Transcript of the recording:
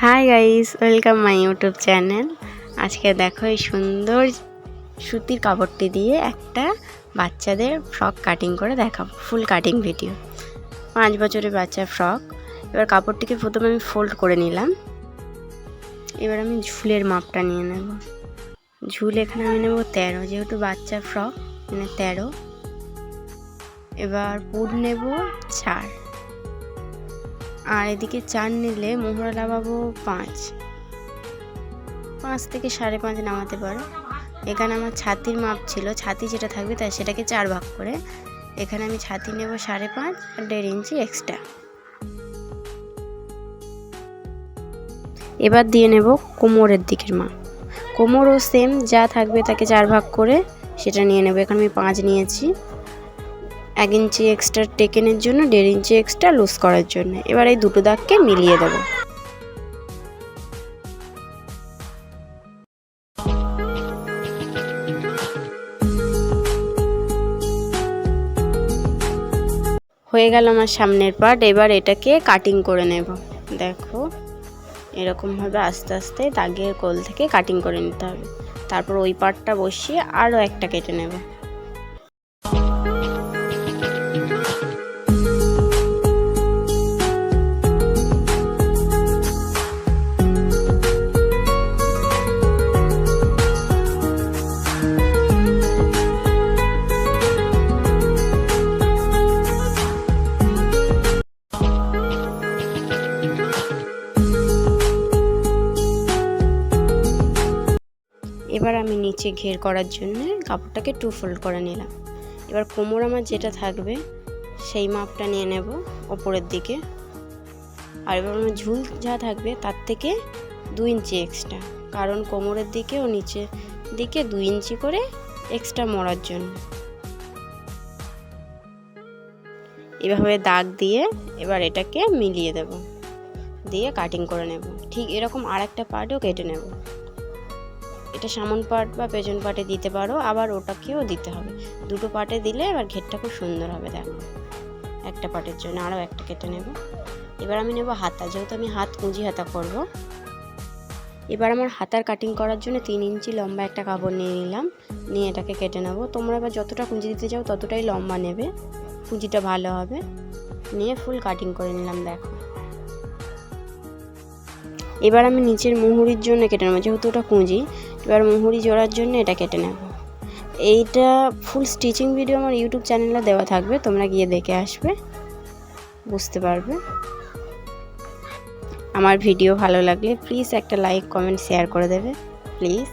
Hi guys welcome my YouTube channel আজকে দেখো এই সুন্দর সুতির কাপড়টি দিয়ে একটা বাচ্চাদের ফ্রক কাটিং করে দেখাবো ফুল কাটিং ভিডিও পাঁচ বছরের বাচ্চার ফ্রক এবার কাপড়টিকে প্রথমে আমি ফোল্ড করে নিলাম। এবার আমি ঝুলের মাপটা নিয়ে নেব। ঝুল এখানে আমি নেব তেরো, যেহেতু বাচ্চার ফ্রক মানে তেরো। এবার পুর নেব চার। আর এদিকে চার নিলে মোহরা লাগাবো পাঁচ। পাঁচ থেকে সাড়ে পাঁচ নামাতে পারো। এখানে আমার ছাতির মাপ ছিল, ছাতি যেটা থাকবে তাই সেটাকে চার ভাগ করে। এখানে আমি ছাতি নেব সাড়ে পাঁচ আর দেড় ইঞ্চি এক্সট্রা এবার দিয়ে নেব কোমরের দিকের মাপ। কোমরও সেম যা থাকবে তাকে চার ভাগ করে সেটা নিয়ে নেব। এখানে আমি পাঁচ নিয়েছি। এক ইঞ্চি এক্সট্রা টেকেনের জন্য, দেড় ইঞ্চি এক্সট্রা লুজ করার জন্য। এবার এই দুটো দাগকে মিলিয়ে দেবো। হয়ে গেল আমার সামনের পার্ট এবার এটাকে কাটিং করে নেব। দেখো, এরকমভাবে আস্তে আস্তে দাগের কোল থেকে কাটিং করে নিতে হবে। তারপর ওই পার্টটা বসিয়ে আরও একটা কেটে নেব। এবার আমি নিচে ঘের করার জন্য কাপড়টাকে টু ফোল্ড করে নিলাম। এবার কোমর আমার যেটা থাকবে, সেই মাপটা নিয়ে নেব ওপরের দিকে। আর এবার আমার ঝুল যা থাকবে, তার থেকে দু ইঞ্চি এক্সট্রা কারণ কোমরের দিকে ও নিচে দিকে দু ইঞ্চি করে এক্সট্রা মরার জন্য। এভাবে দাগ দিয়ে এবার এটাকে মিলিয়ে দেব। দিয়ে কাটিং করে নেব। ঠিক এরকম আর একটা পার্টও কেটে নেব। এটা সামন পাট বা পেছন পার্টে দিতে পারো, আবার ওটাকেও দিতে হবে। দুটো পার্টে দিলে এবার ঘেরটা খুব সুন্দর হবে, দেখো। একটা পার্টের জন্য আরও একটা কেটে নেব। এবার আমি নেব হাতা, যেহেতু আমি হাত, কুঁজি হাতা করব। এবার আমার হাতার কাটিং করার জন্য তিন ইঞ্চি লম্বা একটা কাপড় নিয়ে নিলাম। নিয়ে এটাকে কেটে নেব। তোমরা এবার যতটা কুঁজি দিতে চাও ততটাই লম্বা নেবে। কুঁজিটা ভালো হবে। নিয়ে ফুল কাটিং করে নিলাম, দেখো। এবার আমি নিচের মুহুরির জন্য কেটে নেব, যেহেতু ওটা কুঁজি, এবার মুহুরি জোড়ার জন্য এটা কেটে নেব। এইটা ফুল স্টিচিং ভিডিও আমার ইউটিউব চ্যানেলে দেওয়া থাকবে, তোমরা গিয়ে দেখে আসবে, বুঝতে পারবে। আমার ভিডিও ভালো লাগলে প্লিজ একটা লাইক কমেন্ট শেয়ার করে দেবে প্লিজ